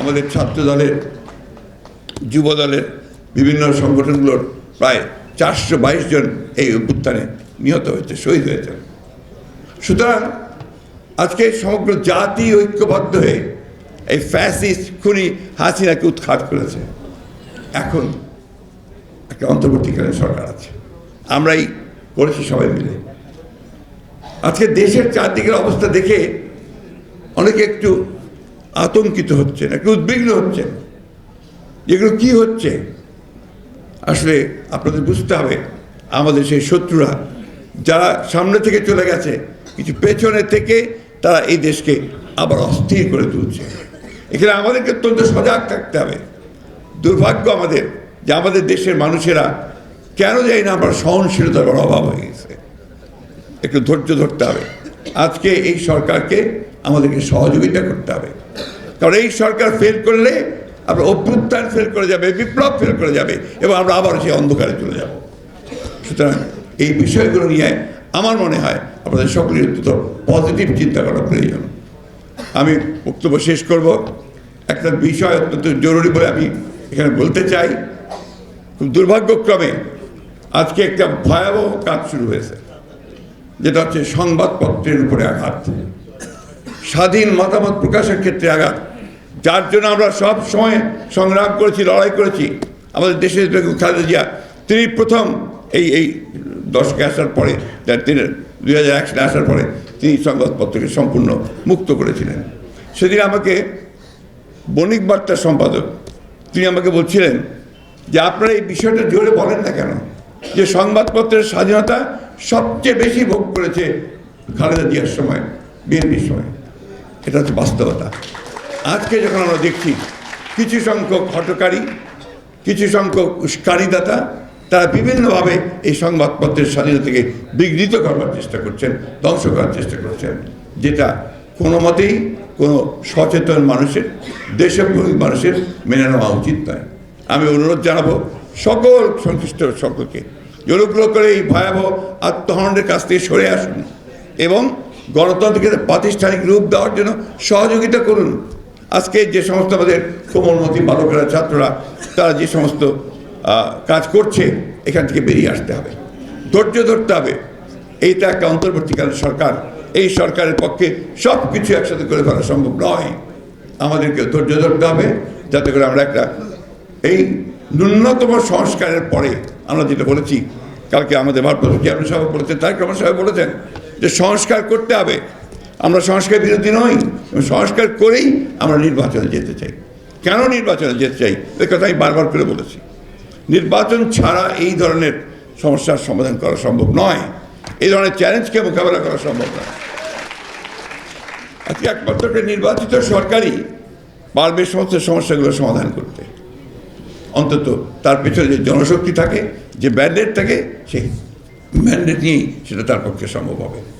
আমাদের ছাত্র দলের যুব দলের বিভিন্ন সংগঠনগুলোর প্রায় চারশো বাইশ জন এই অভ্যুত্থানে নিহত হয়েছে, শহীদ হয়েছে সুতরাং আজকে সমগ্র জাতি ঐক্যবদ্ধ হয়ে এই ফ্যাসিস্ট খুনি হাসিনাকে উৎখাত করেছে। এখন একটা অন্তর্বর্তীকালীন সরকার আছে। আমরাই করেছি সবাই মিলে। আজকে দেশের চারদিকের অবস্থা দেখে অনেকে একটু আতঙ্কিত হচ্ছেন, একটু উদ্বিগ্ন হচ্ছেন। যেগুলো কি হচ্ছে? আসলে আপনাদের বুঝতে হবে, আমাদের সেই শত্রুরা, যারা সামনে থেকে চলে গেছে, কিছু পেছনে থেকে তারা এই দেশকে আবার অস্থির করে তুলছে। এখানে আমাদেরকে অত্যন্ত সজাগ থাকতে হবে। দুর্ভাগ্য আমাদের যে আমাদের দেশের মানুষেরা কেন যাই না আমরা সহনশীলতার বড় অভাব হয়ে গেছে। একটু ধৈর্য ধরতে হবে। আজকে এই সরকারকে আমাদেরকে সহযোগিতা করতে হবে। কারণ এই সরকার ফেল করলে আমরা অভ্যুত্থান ফেল করে যাবে, বিপ্লব ফেল করে যাবে এবং আমরা আবার সেই অন্ধকারে চলে যাব। সুতরাং এই বিষয়গুলো নিয়ে আমার মনে হয় আপনাদের সকলের অত্যন্ত পজিটিভ চিন্তা করা প্রয়োজন আমি বক্তব্য শেষ করব। একটা বিষয় অত্যন্ত জরুরি বলে আমি এখানে বলতে চাই। খুব দুর্ভাগ্যক্রমে আজকে একটা ভয়াবহ কাজ শুরু হয়েছে, যেটা হচ্ছে সংবাদপত্রের উপরে আঘাত। স্বাধীন মতামত প্রকাশের ক্ষেত্রে আঘাত। যার জন্য আমরা সব সময় সংগ্রাম করেছি, লড়াই করেছি। আমাদের দেশের খালেদা জিয়া, তিনি প্রথম এই এই দশকে আসার পরে তিনি দুই হাজার এক সালে আসার পরে তিনি সংবাদপত্রকে সম্পূর্ণ মুক্ত করেছিলেন। সেদিন আমাকে বণিক বার্তার সম্পাদক, তিনি আমাকে বলছিলেন যে, আপনারা এই বিষয়টা জোরে বলেন না কেন? যে সংবাদপত্রের স্বাধীনতা সবচেয়ে বেশি ভোগ করেছে খালেদা জিয়ার সময়, বিএনপির সময়। এটা হচ্ছে বাস্তবতা। আজকে যখন আমরা দেখছি কিছু সংখ্যক হটকারী কিছু সংখ্যক উস্কানিদাতা, তারা বিভিন্নভাবে এই সংবাদপত্রের স্বাধীনতাকে বিঘ্নিত করবার চেষ্টা করছেন, ধ্বংস করার চেষ্টা করছেন, যেটা কোনো মতেই কোনো সচেতন মানুষের দেশপ্রেমিক মানুষের মেনে নেওয়া উচিত নয়। আমি অনুরোধ জানাব সকল সংশ্লিষ্ট সকলকে, অনুগ্রহ করে এই ভয়াবহ আত্মহরণের কাছ থেকে সরে আসুন এবং গণতন্ত্রকে প্রাতিষ্ঠানিক রূপ দেওয়ার জন্য সহযোগিতা করুন। আজকে যে সমস্ত আমাদের কোমলমতি বালকেরা, ছাত্ররা, তারা যে সমস্ত কাজ করছে, এখান থেকে বেরিয়ে আসতে হবে। ধৈর্য ধরতে হবে। এইটা একটা অন্তর্বর্তীকালীন সরকার। এই সরকারের পক্ষে সব কিছু একসাথে করে ফেলা সম্ভব নয়। আমাদেরকে ধৈর্য ধরতে হবে। যাতে করে আমরা একটা, এই ন্যূনতম সংস্কারের পরে আমরা যেটা বলেছি, কালকে আমাদের ভারপ্রাপ্ত চেয়ারম্যান সাহেব বলেছেন, তারেক রহমান সাহেব বলেছেন যে সংস্কার করতে হবে। আমরা সংস্কার বিরোধী নই সংস্কার করেই আমরা নির্বাচনে যেতে চাই। কেন নির্বাচনে যেতে চাই? এ কথা আমি বারবার করে বলেছি। নির্বাচন ছাড়া এই ধরনের সমস্যার সমাধান করা সম্ভব নয়। এই ধরনের চ্যালেঞ্জকে মোকাবেলা করা সম্ভব নয়। আজকে একমাত্র নির্বাচিত সরকারই পারবে সমস্ত সমস্যাগুলো সমাধান করতে। অন্তত তার পেছনে যে জনশক্তি থাকে, যে ম্যান্ডেট থাকে, সেই। ম্যান্ডেট নিয়েই সেটা তার পক্ষে সম্ভব হবে